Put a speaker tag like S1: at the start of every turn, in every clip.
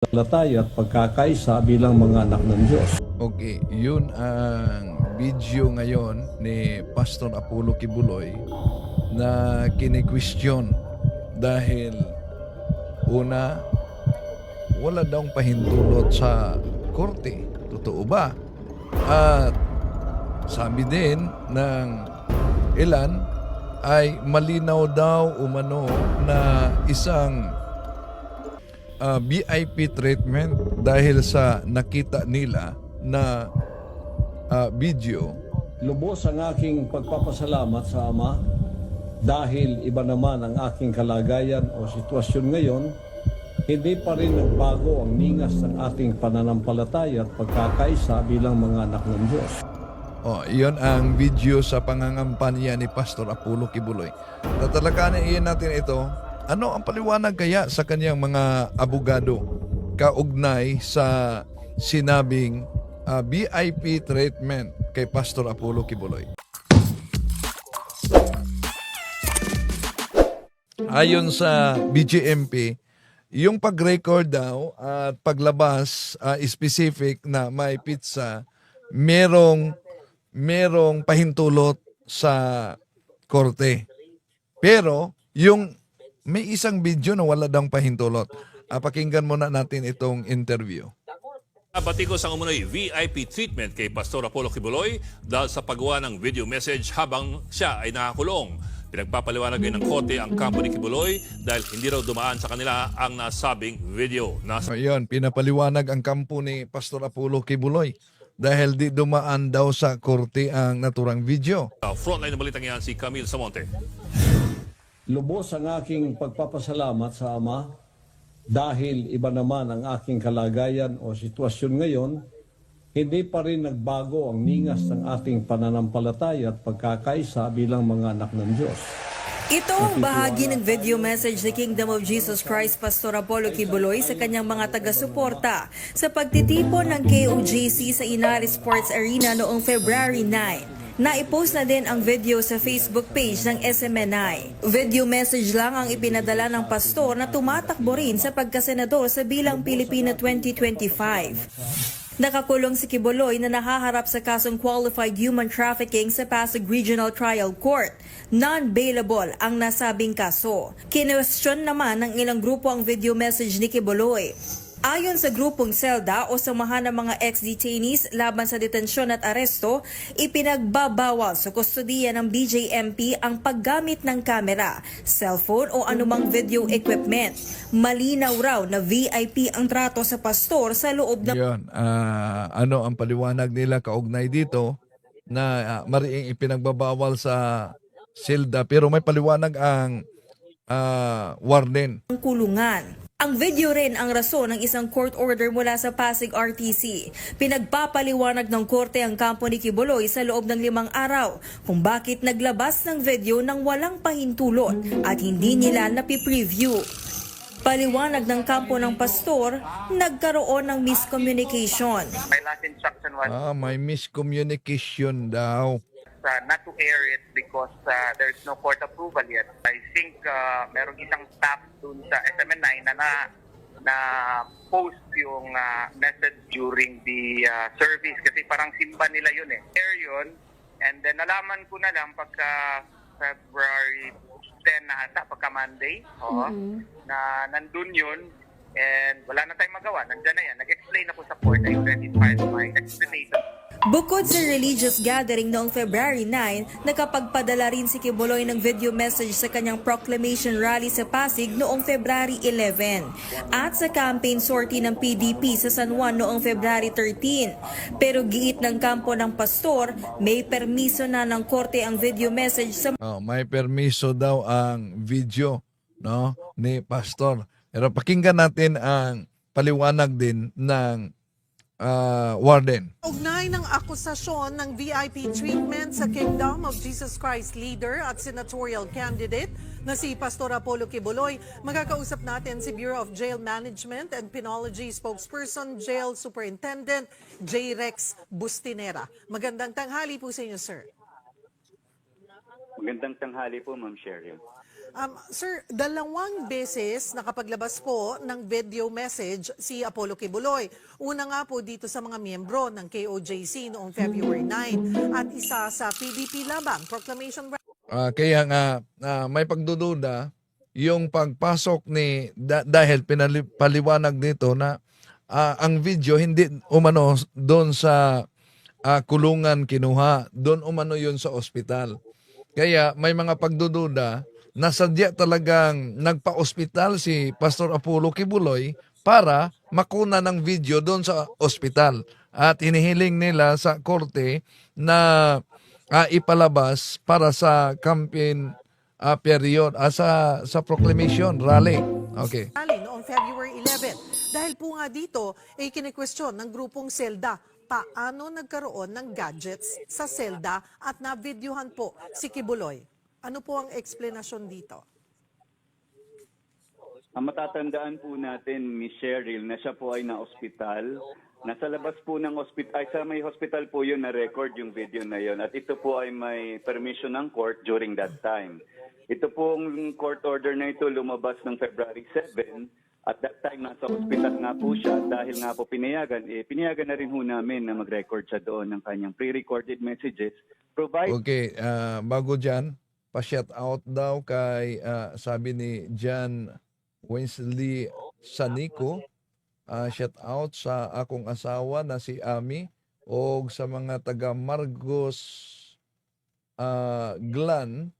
S1: pananampalataya at pagkakaisa bilang mga anak ng Diyos.
S2: Okay, yun ang video ngayon ni Pastor Apollo Kibuloy na kini-question dahil una, wala daw pahintulot sa korte. Totoo ba? At sabi din ng ilan ay malinaw daw umano na isang uh, VIP treatment dahil sa nakita nila na uh, video.
S1: Lubos ang aking pagpapasalamat sa Ama dahil iba naman ang aking kalagayan o sitwasyon ngayon, hindi pa rin nagbago ang ningas ng ating pananampalataya at pagkakaisa bilang mga anak ng Diyos.
S2: Oh, iyon ang video sa pangangampanya ni Pastor Apollo Kibuloy. Tatalakanin iyan natin ito. Ano ang paliwanag kaya sa kanyang mga abogado kaugnay sa sinabing uh, VIP treatment kay Pastor Apollo Kibuloy? Ayon sa BGMP, yung pag-record daw at paglabas ah, specific na may pizza, merong merong pahintulot sa korte. Pero yung may isang video na wala daw pahintulot. Ah, pakinggan muna natin itong interview.
S3: Batikos ang umunoy VIP treatment kay Pastor Apollo Kibuloy dahil sa paggawa ng video message habang siya ay nakakulong. Pinagpapaliwanag ng kote ang kampo ni Kibuloy dahil hindi raw dumaan sa kanila ang nasabing video. Nasa
S2: So, yun, pinapaliwanag ang kampo ni Pastor Apollo Kibuloy dahil di dumaan daw sa korte ang naturang video.
S3: frontline ng balitang yan si Camille Samonte.
S1: Lubos ang aking pagpapasalamat sa Ama dahil iba naman ang aking kalagayan o sitwasyon ngayon, hindi pa rin nagbago ang ningas ng ating pananampalataya at pagkakaisa bilang mga anak ng Diyos.
S4: Ito ang bahagi ng video message ni Kingdom of Jesus Christ Pastor Apollo Kibuloy sa kanyang mga taga-suporta sa pagtitipon ng KOJC sa Inari Sports Arena noong February 9. Naipost na din ang video sa Facebook page ng SMNI. Video message lang ang ipinadala ng pastor na tumatakbo rin sa pagkasenador sa bilang Pilipino 2025. Nakakulong si Kibuloy na nahaharap sa kasong qualified human trafficking sa Pasig Regional Trial Court. Non-bailable ang nasabing kaso. Kinwestiyon naman ng ilang grupo ang video message ni Kibuloy. Ayon sa grupong SELDA o samahan ng mga ex-detainees laban sa detensyon at aresto, ipinagbabawal sa kustodiya ng BJMP ang paggamit ng kamera, cellphone o anumang video equipment. Malinaw raw na VIP ang trato sa pastor sa loob ng
S2: Yun, ah, ano ang paliwanag nila kaugnay dito na ah, mariing ipinagbabawal sa silda pero may paliwanag ang ah, warden.
S4: kulungan. Ang video rin ang rason ng isang court order mula sa Pasig RTC. Pinagpapaliwanag ng korte ang kampo ni Kibuloy sa loob ng limang araw kung bakit naglabas ng video ng walang pahintulot at hindi nila napipreview. Paliwanag ng kampo ng pastor, nagkaroon ng miscommunication.
S5: My last instruction was
S2: Ah, may miscommunication daw.
S5: Uh, not to air it because uh, there's no court approval yet. I think uh, merong isang staff dun sa SMNI na na, na post yung uh, message during the uh, service kasi parang simba nila yun eh. Air yun and then nalaman ko na lang pagka February 10 na ata, pagka Monday, oo, na nandun yun and wala na tayong magawa. Nandyan na yan. Nag-explain ako sa court. I
S4: Bukod sa religious gathering noong February 9, nakapagpadala rin si Kibuloy ng video message sa kanyang proclamation rally sa Pasig noong February 11 at sa campaign sortie ng PDP sa San Juan noong February 13. Pero giit ng kampo ng pastor, may permiso na ng korte ang video message sa
S2: Oh, may permiso daw ang video no ni pastor. Pero pakinggan natin ang paliwanag din ng ah, warden.
S6: Ugnay ng akusasyon ng VIP treatment sa Kingdom of Jesus Christ leader at senatorial candidate na si Pastor Apollo Kibuloy. Magkakausap natin si Bureau of Jail Management and Penology spokesperson, Jail Superintendent J. Rex Bustinera. Magandang tanghali po sa inyo, sir.
S7: Magandang tanghali po, Ma'am Cheryl.
S6: Um, sir, dalawang beses nakapaglabas po ng video message si Apollo Kibuloy. Una nga po dito sa mga miyembro ng KOJC noong February 9 at isa sa PDP Labang Proclamation
S2: Ah, kaya nga ah, may pagdududa yung pagpasok ni da- dahil pinali, paliwanag dito na ah, ang video hindi umano doon sa ah, kulungan kinuha, doon umano yun sa ospital. Kaya may mga pagdududa na sadya talagang nagpa-ospital si Pastor Apollo Kibuloy para makuna ng video doon sa ospital. At hinihiling nila sa korte na ah, ipalabas para sa campaign ah, period, ah, sa, sa proclamation, rally. Okay.
S6: rally noong February 11. Dahil po nga dito, ay kinikwestiyon ng grupong Selda paano nagkaroon ng gadgets sa Selda at na-videohan po si Kibuloy. Ano po ang explanation dito?
S7: Ang matatandaan po natin, Miss Cheryl, na siya po ay na-ospital. Nasa labas po ng ospital, ay sa may hospital po yun na-record yung video na yun. At ito po ay may permission ng court during that time. Ito pong court order na ito lumabas ng February 7. At that time, nasa hospital nga po siya. Dahil nga po pinayagan, eh, pinayagan na rin ho namin na mag-record siya doon ng kanyang pre-recorded messages. Provide
S2: Okay, ah, bago dyan, pa-shout out daw kay, ah, sabi ni John Winsley Sanico, ah, shout out sa akong asawa na si Ami o sa mga taga Margos ah, Glan,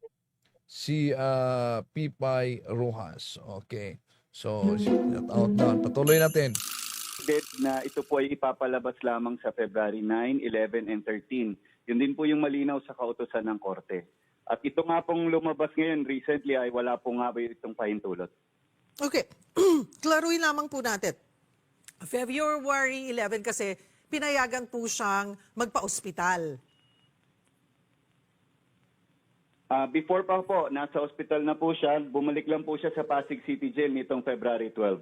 S2: si ah, Pipay Rojas. Okay. So, shout out down. Patuloy natin.
S7: dead na ito po ay ipapalabas lamang sa February 9, 11, and 13. Yun din po yung malinaw sa kautosan ng korte. At ito nga pong lumabas ngayon recently ay wala po nga ba itong pahintulot.
S6: Okay, klaruin lamang po natin. February 11 kasi pinayagan po siyang magpa-ospital.
S7: Ah, before pa po, nasa hospital na po siya. Bumalik lang po siya sa Pasig City Jail nitong February 12.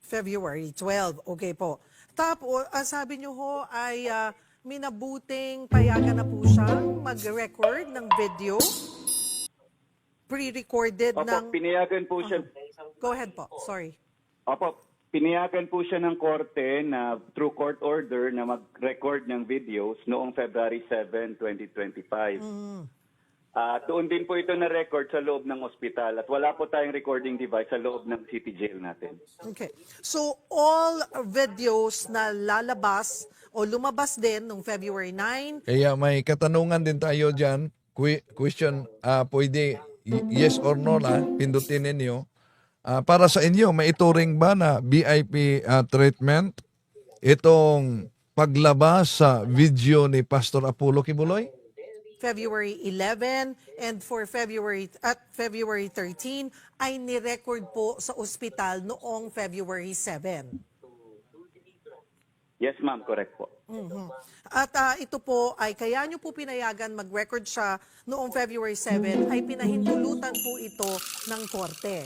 S6: February 12. Okay po. Tapos, ah, sabi niyo ho ay ah, minabuting payagan na po siya mag-record ng video. Pre-recorded
S7: Opo,
S6: ng...
S7: pinayagan po siya.
S6: Go ahead po. Sorry.
S7: Opo, pinayagan po siya ng korte na through court order na mag-record ng videos noong February 7, 2025. Ah, doon din po ito na record sa loob ng ospital at wala po tayong recording device sa loob ng city jail natin.
S6: Okay. So, all videos na lalabas o lumabas din nung February 9,
S2: Kaya may katanungan din tayo dyan. Que- question, ah, pwede yes or no la, pindutin ninyo. Ah, para sa inyo, may ituring ba na VIP ah, treatment itong paglabas sa video ni Pastor Apollo Kibuloy?
S6: February 11 and for February at February 13 ay ni-record po sa ospital noong February 7.
S7: Yes ma'am, correct po.
S6: Mhm. At ah, ito po ay kaya nyo po pinayagan mag-record siya noong February 7 ay pinahintulutan po ito ng korte.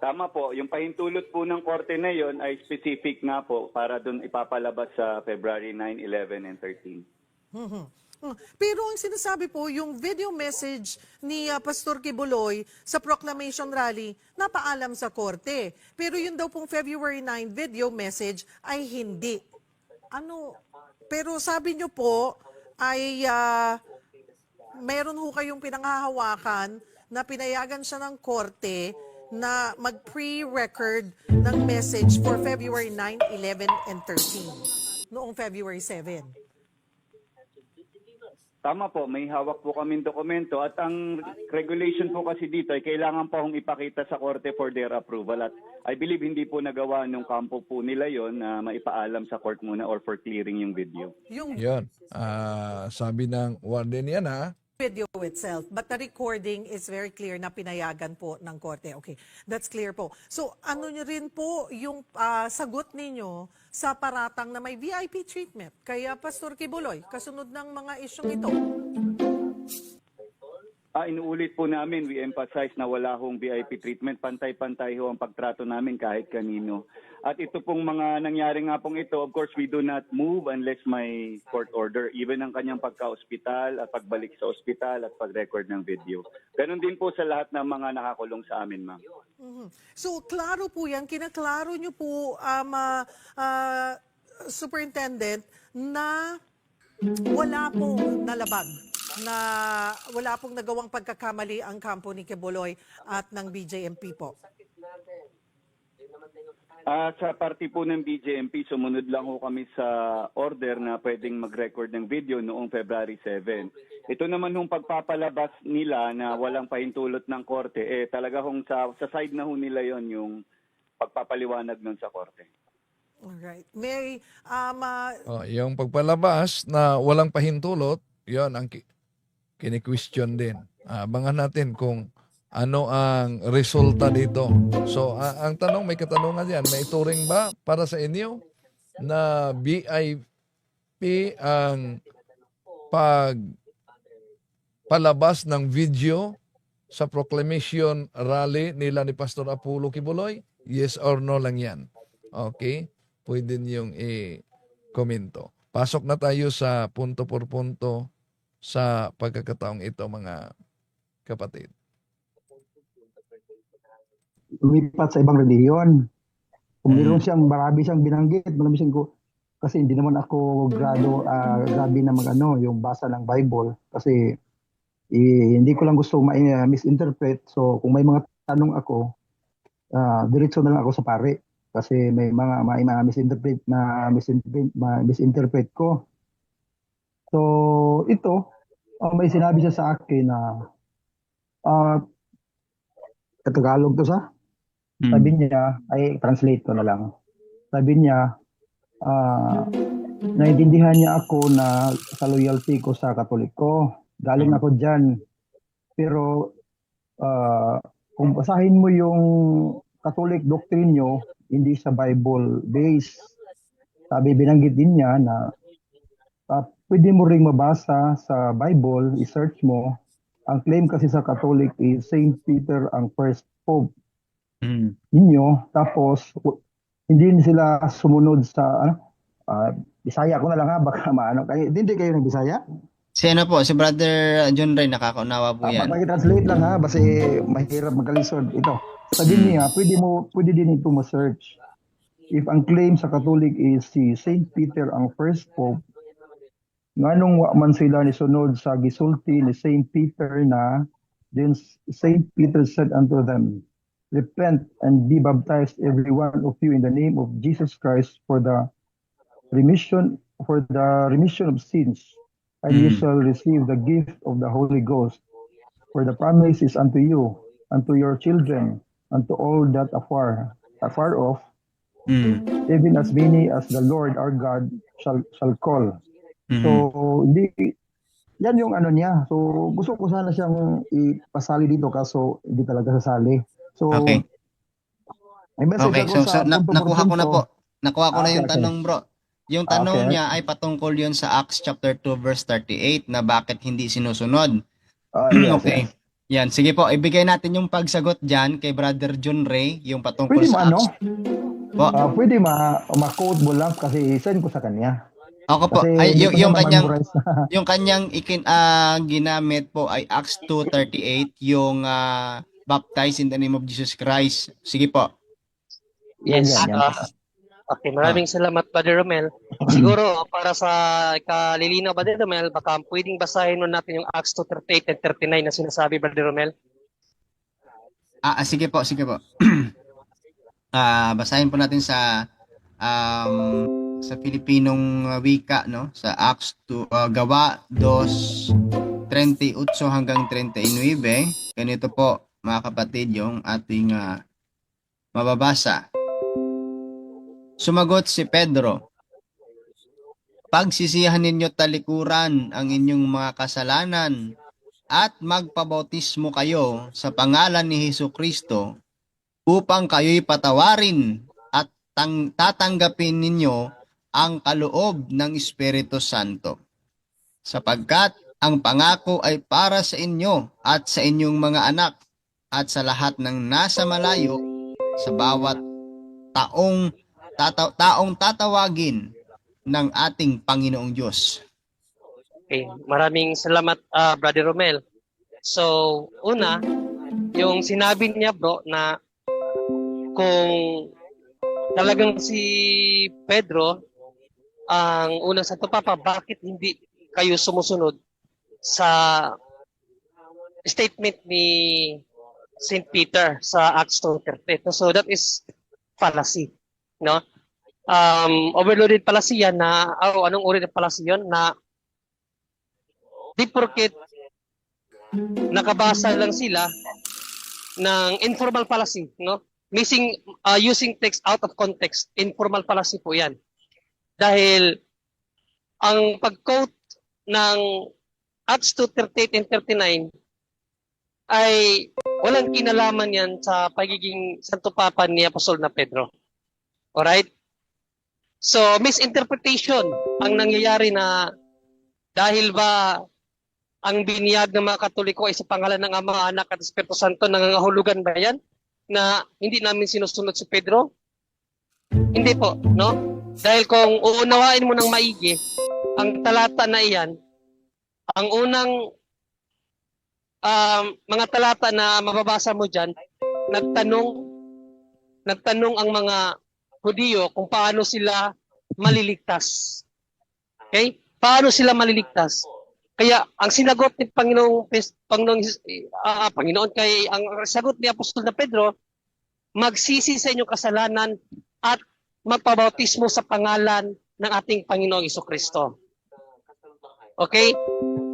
S7: Tama po, yung pahintulot po ng korte na yon ay specific nga po para doon ipapalabas sa February 9, 11, and 13.
S6: Mhm. Pero ang sinasabi po, yung video message ni ah, Pastor Kibuloy sa proclamation rally, napaalam sa korte. Pero yun daw pong February 9 video message ay hindi. Ano? Pero sabi nyo po ay ah, meron ho kayong pinanghahawakan na pinayagan siya ng korte na mag-pre-record ng message for February 9, 11, and 13 noong February 7.
S7: Tama po, may hawak po kaming dokumento at ang regulation po kasi dito ay kailangan pa hong ipakita sa korte for their approval at I believe hindi po nagawa nung kampo po nila yon na maipaalam sa court muna or for clearing yung video.
S6: Yung
S2: Yan. Ah, sabi ng warden yan ha.
S6: Video itself, but the recording is very clear na pinayagan po ng korte. Okay, that's clear po. So ano rin po yung ah, sagot ninyo sa paratang na may VIP treatment? Kaya Pastor Kibuloy, kasunod ng mga isyong ito.
S7: Ah, inuulit po namin, we emphasize na wala hong VIP treatment. Pantay-pantay ho ang pagtrato namin kahit kanino. At ito pong mga nangyari nga pong ito, of course, we do not move unless may court order. Even ang kanyang pagka-ospital at pagbalik sa ospital at pag-record ng video. Ganon din po sa lahat ng mga nakakulong sa amin, ma'am.
S6: Mhm. So, klaro po yan. Kinaklaro nyo po, um, ah, Superintendent, na wala pong nalabag na wala pong nagawang pagkakamali ang kampo ni Keboloy at ng BJMP po.
S7: Ah, sa party po ng BJMP, sumunod lang ho kami sa order na pwedeng mag-record ng video noong February 7. Ito naman hong pagpapalabas nila na walang pahintulot ng korte, eh talaga hong sa, sa side na ho nila yon yung pagpapaliwanag nun sa korte.
S6: Alright. May, um, ah,
S2: Oh, yung pagpalabas na walang pahintulot, 'yon ang kini-question din. Abangan natin kung ano ang resulta dito. So, ang tanong, may katanungan yan, may ituring ba para sa inyo na BIP ang pag palabas ng video sa proclamation rally nila ni Pastor Apollo Kibuloy? Yes or no lang yan. Okay? Pwede niyong i-komento. Pasok na tayo sa punto por punto sa pagkakataong ito mga kapatid.
S8: lumipat sa ibang relihiyon. Kung
S2: Mm.
S8: meron siyang marami siyang binanggit, marami siyang ko, kasi hindi naman ako grado, ah, grabe na mag ano, yung basa ng Bible. Kasi eh, hindi ko lang gusto ma-misinterpret. So kung may mga tanong ako, ah, diretso na lang ako sa pare. Kasi may mga may mga misinterpret na misinterpret, ma- misinterpret ko. So ito, ah, may sinabi siya sa akin na ah, Tagalog to sa? Sabi niya, ay translate ko na lang. Sabi niya, ah, naintindihan niya ako na sa loyalty ko sa Katoliko. Galing ako dyan. Pero ah, kung basahin mo yung Catholic doctrine nyo, hindi sa Bible based. Sabi, binanggit din niya na ah, pwede mo ring mabasa sa Bible, i-search mo. Ang claim kasi sa Catholic is Saint Peter ang first pope. Ninyo. Tapos hindi sila sumunod sa ano ah, Bisaya. Ko na lang ha baka maano. Kayo hindi kayo ng Bisaya?
S9: Si ano po, si Brother John Ray, nakakaunawa po
S8: uh,
S9: yan.
S8: translate lang ha kasi mahirap magkalisod. Ito sabi niya pwede mo pwede din ito ma-search. If ang claim sa Catholic is si Saint Peter ang first pope nganong wa man sila ni sunod sa gisulti ni Saint Peter na then Saint Peter said unto them repent and be baptized every one of you in the name of Jesus Christ for the remission for the remission of sins and you
S9: Mm.
S8: shall receive the gift of the Holy Ghost for the promise is unto you unto your children unto all that afar afar off
S9: Mm.
S8: even as many as the Lord our God shall shall call
S9: Mhm.
S8: so hindi yan yung ano niya so gusto ko sana siyang ipasali dito kaso hindi talaga sasali so
S9: Okay.
S8: may message
S9: Okay, so, so na, nakuha ko na po. Nakuha ko na
S8: Okay,
S9: yung
S8: okay.
S9: tanong, bro. Yung tanong
S8: Okay.
S9: niya ay patungkol yon sa Acts chapter 2 verse 38 na bakit hindi sinusunod.
S8: Ah, yes,
S9: okay.
S8: yes.
S9: Yan, sige po, ibigay natin yung pagsagot diyan kay Brother John Ray, yung patungkol
S8: Pwede
S9: sa
S8: mo ano?
S9: Acts. Po,
S8: Ah, pwede ma ma-quote mo lang kasi send ko sa kanya.
S9: Ako po,
S8: Kasi
S9: ay yung, yung kanyang yung kanyang ikin ah, ginamit po ay Acts 2:38 yung ah, baptized in the name of Jesus Christ. Sige po.
S8: Yan,
S10: Yes.
S8: yan, yan.
S10: ah, okay, maraming salamat, Brother Romel. Siguro, para sa kalilinaw, Brother Romel, baka pwedeng basahin nun natin yung Acts 2.38 and 39 na sinasabi, Brother Romel.
S9: Ah, ah, sige po, sige po. ah, basahin po natin sa um, sa Filipinong uh, wika, no? Sa Acts 2, uh, Gawa 2:38 hanggang 39. Ganito po, mga kapatid, yung ating ah, mababasa. Sumagot si Pedro, Pagsisihan ninyo talikuran ang inyong mga kasalanan at magpabautismo kayo sa pangalan ni Hesus Kristo upang kayo'y patawarin at tang- tatanggapin ninyo ang kaloob ng Espiritu Santo. Sapagkat Ang pangako ay para sa inyo at sa inyong mga anak at sa lahat ng nasa malayo sa bawat taong tata- taong tatawagin ng ating Panginoong Diyos.
S10: Okay, maraming salamat ah, Brother Romel. So, una, yung sinabi niya bro na kung talagang si Pedro ang unang Santo Papa, bakit hindi kayo sumusunod sa statement ni St. Peter sa Acts 2.38. So that is fallacy. No? Um, overloaded fallacy yan na, oh, anong uri ng fallacy yun? Na di porket nakabasa lang sila ng informal fallacy, no? Missing uh, using text out of context, informal fallacy po 'yan. Dahil ang pag-quote ng Acts 2:38 and 39 ay walang kinalaman yan sa pagiging Santo Papa ni Apostol na Pedro. Alright? So, misinterpretation ang nangyayari na dahil ba ang binyag ng mga Katoliko ay sa pangalan ng Ama, Anak at Espiritu Santo, nangangahulugan ba yan? Na hindi namin sinusunod si Pedro? Hindi po, no? Dahil kung uunawain mo ng maigi, ang talata na iyan, ang unang um, mga talata na mababasa mo dyan, nagtanong, nagtanong ang mga Hudiyo kung paano sila maliligtas. Okay? Paano sila maliligtas? Kaya ang sinagot ni Panginoong Panginoong ah, Panginoon kay ang sagot ni Apostol na Pedro, magsisi sa inyong kasalanan at magpabautismo sa pangalan ng ating Panginoong Kristo. Okay?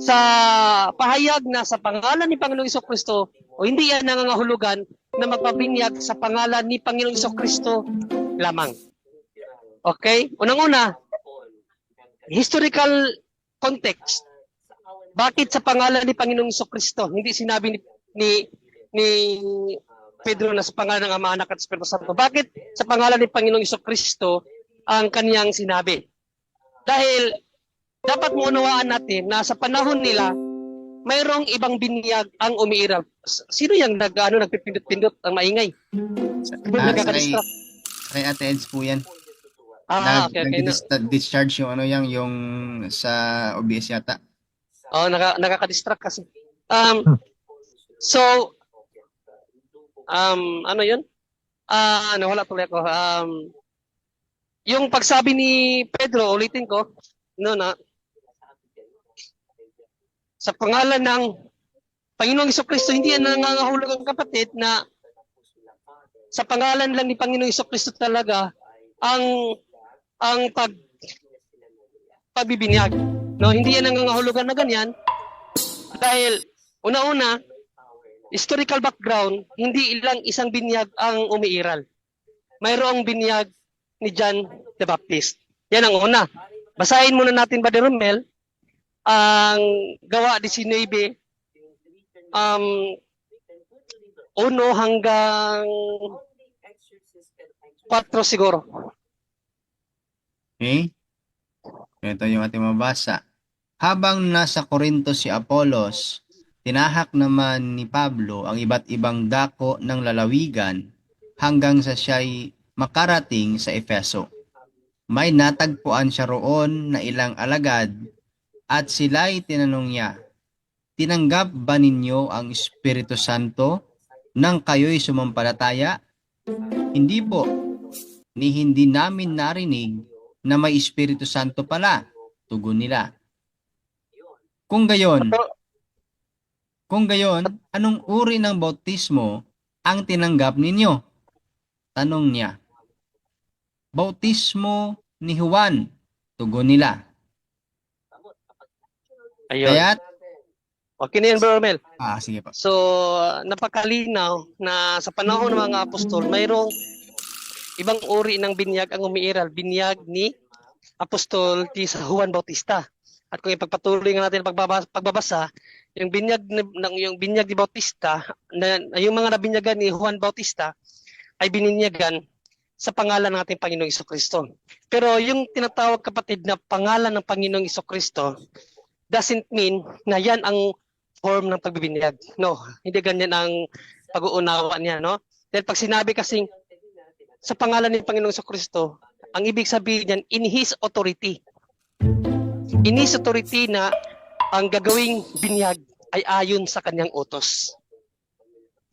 S10: Sa pahayag na sa pangalan ni Panginoong Kristo o hindi yan nangangahulugan na magpabinyag sa pangalan ni Panginoong Kristo lamang. Okay? Unang-una, historical context. Bakit sa pangalan ni Panginoong Kristo? Hindi sinabi ni, ni, ni Pedro na sa pangalan ng Ama, Anak at Espiritu Santo. Bakit sa pangalan ni Panginoong Kristo ang kaniyang sinabi? Dahil dapat mo unawaan natin na sa panahon nila, mayroong ibang binyag ang umiirap. Sino yung nag, ano, nagpipindot-pindot ang maingay?
S9: Ah,
S10: nagkaka-distract?
S9: Kay Ate Eds po yan.
S10: Ah,
S9: Nag-
S10: okay, okay.
S9: Nag-discharge yung ano yang yung sa OBS yata.
S10: Oh, naka, nakaka-distract kasi. Um, so, um, ano yun? Ah, ano, wala tuloy ako. Um, yung pagsabi ni Pedro, ulitin ko, no, na, sa pangalan ng Panginoong Kristo, hindi yan nangangahulog ang kapatid na sa pangalan lang ni Panginoong Kristo talaga ang ang pag pagbibinyag. No, hindi yan nangangahulugan na ganyan dahil una-una historical background, hindi ilang isang binyag ang umiiral. Mayroong binyag ni John the Baptist. Yan ang una. Basahin muna natin ba Romel ang gawa 19 um uno hanggang 4 siguro.
S9: Okay? Ito yung ating mabasa. Habang nasa Korinto si Apolos, tinahak naman ni Pablo ang iba't ibang dako ng lalawigan hanggang sa siya'y makarating sa Efeso. May natagpuan siya roon na ilang alagad at sila'y tinanong niya, Tinanggap ba ninyo ang Espiritu Santo nang kayo'y sumampalataya? Hindi po, ni hindi namin narinig na may Espiritu Santo pala, tugon nila. Kung gayon, kung gayon, anong uri ng bautismo ang tinanggap ninyo? Tanong niya. Bautismo ni Juan, tugon nila.
S10: Ayun.
S9: Kaya't,
S10: okay na yan, Bro Romel.
S9: ah, sige po.
S10: So, napakalinaw na sa panahon ng mga apostol, mayroong ibang uri ng binyag ang umiiral. Binyag ni Apostol sa Juan Bautista. At kung ipagpatuloy nga natin pagbabasa, pagbabasa yung binyag ng yung binyag ni Bautista, na, yung mga nabinyagan ni Juan Bautista ay bininyagan sa pangalan ng ating Panginoong Kristo. Pero yung tinatawag kapatid na pangalan ng Panginoong Kristo, doesn't mean na yan ang form ng pagbibinyag. No, hindi ganyan ang pag-uunawa niya, no? Dahil pag sinabi kasing sa pangalan ng Panginoong Kristo, ang ibig sabihin niyan, in His authority. In His authority na ang gagawing binyag ay ayon sa kanyang utos.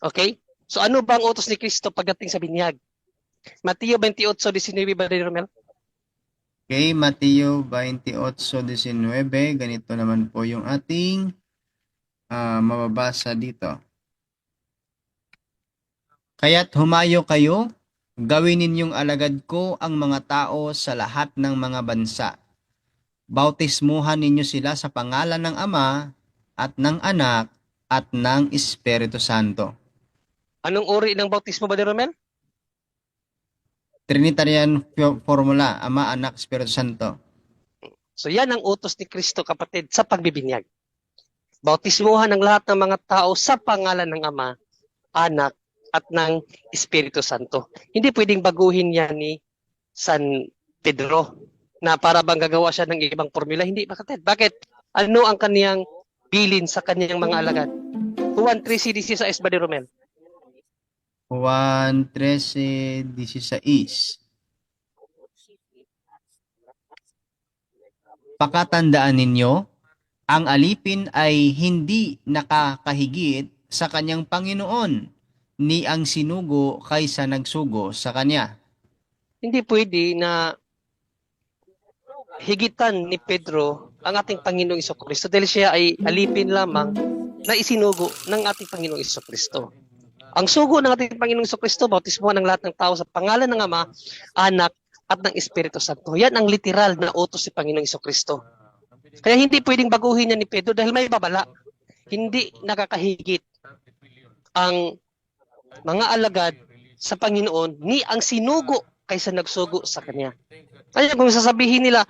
S10: Okay? So ano ba ang utos ni Kristo pagdating sa binyag? Mateo 28:19 ba rin, Romel?
S9: Okay, Mateo 28:19. Ganito naman po yung ating ah, mababasa dito. Kaya't humayo kayo, gawin ninyong alagad ko ang mga tao sa lahat ng mga bansa. Bautismuhan ninyo sila sa pangalan ng Ama at ng Anak at ng Espiritu Santo.
S10: Anong uri ng bautismo ba Romel?
S9: Trinitarian fo- formula, Ama, Anak, Espiritu Santo.
S10: So yan ang utos ni Kristo kapatid sa pagbibinyag. Bautismuhan ng lahat ng mga tao sa pangalan ng Ama, Anak, at ng Espiritu Santo. Hindi pwedeng baguhin yan ni San Pedro na para bang gagawa siya ng ibang formula. Hindi, bakit? Bakit? Ano ang kaniyang bilin sa kaniyang mga alagad? Juan 3 CDC sa S. Romel.
S9: Juan 13:16. Pakatandaan ninyo, ang alipin ay hindi nakakahigit sa kanyang Panginoon, ni ang sinugo kaysa nagsugo sa kanya.
S10: Hindi pwede na higitan ni Pedro ang ating Panginoong Kristo dahil siya ay alipin lamang na isinugo ng ating Panginoong Kristo. Ang sugo ng ating Panginoong Kristo, bautismo ng lahat ng tao sa pangalan ng Ama, Anak, at ng Espiritu Santo. Yan ang literal na utos si Panginoong Kristo. Kaya hindi pwedeng baguhin niya ni Pedro dahil may babala. Hindi nakakahigit ang mga alagad sa Panginoon ni ang sinugo kaysa nagsugo sa Kanya. Kaya kung sasabihin nila,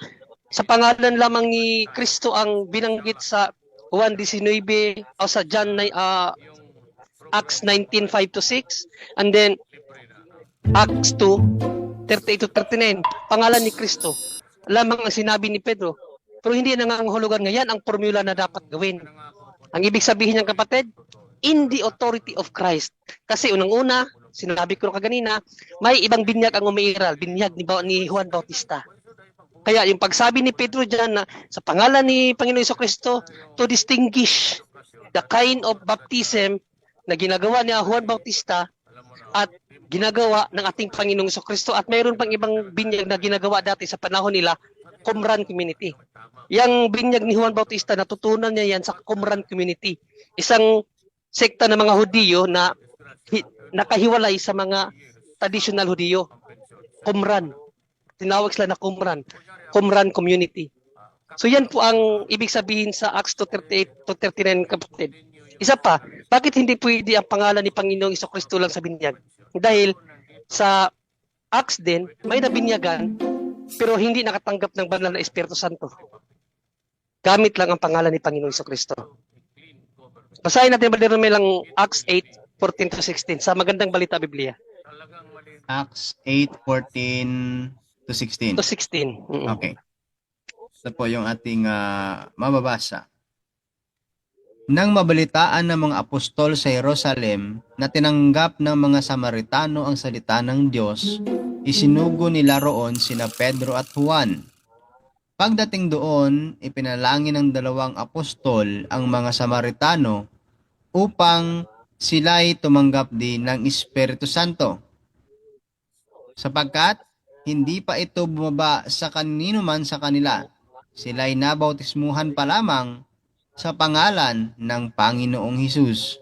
S10: sa pangalan lamang ni Kristo ang binanggit sa Juan 19 o sa John uh, Acts 19:5 to 6 and then Acts 2 38 to 39 pangalan ni Kristo lamang ang sinabi ni Pedro. Pero hindi nangangahulugan ngayon ang formula na dapat gawin. Ang ibig sabihin ng kapatid in the authority of Christ. Kasi unang-una sinabi ko kaganina may ibang binyag ang umiiral binyag ni, ni Juan Bautista kaya yung pagsabi ni Pedro dyan na sa pangalan ni Panginoon Iso Kristo to distinguish the kind of baptism na ginagawa ni Juan Bautista at ginagawa ng ating Panginoong Iso Kristo at mayroon pang ibang binyag na ginagawa dati sa panahon nila, Qumran community. Yang binyag ni Juan Bautista natutunan niya yan sa Qumran community. Isang sekta ng mga Hudiyo na nakahiwalay sa mga traditional Hudiyo. Qumran. Tinawag sila na Qumran. Qumran community. So yan po ang ibig sabihin sa Acts 2:38 to 39 kapatid. Isa pa, bakit hindi pwede ang pangalan ni Panginoong Iso Kristo lang sa binyag? Dahil sa Acts din, may nabinyagan pero hindi nakatanggap ng banal na Espiritu Santo. Gamit lang ang pangalan ni Panginoong Iso Kristo. Basahin natin ba lang Acts 8:14 to 16 sa magandang balita Biblia.
S9: Acts 8:14 to 16.
S10: To 16. Mm.
S9: Okay. Ito po yung ating ah, mababasa. Nang mabalitaan ng mga apostol sa Jerusalem na tinanggap ng mga Samaritano ang salita ng Diyos, isinugo nila roon sina Pedro at Juan. Pagdating doon, ipinalangin ng dalawang apostol ang mga Samaritano upang sila'y tumanggap din ng Espiritu Santo. Sapagkat hindi pa ito bumaba sa kanino man sa kanila. Sila'y nabautismuhan pa lamang sa pangalan ng Panginoong Hesus.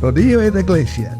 S11: Rodrigo de la Iglesia.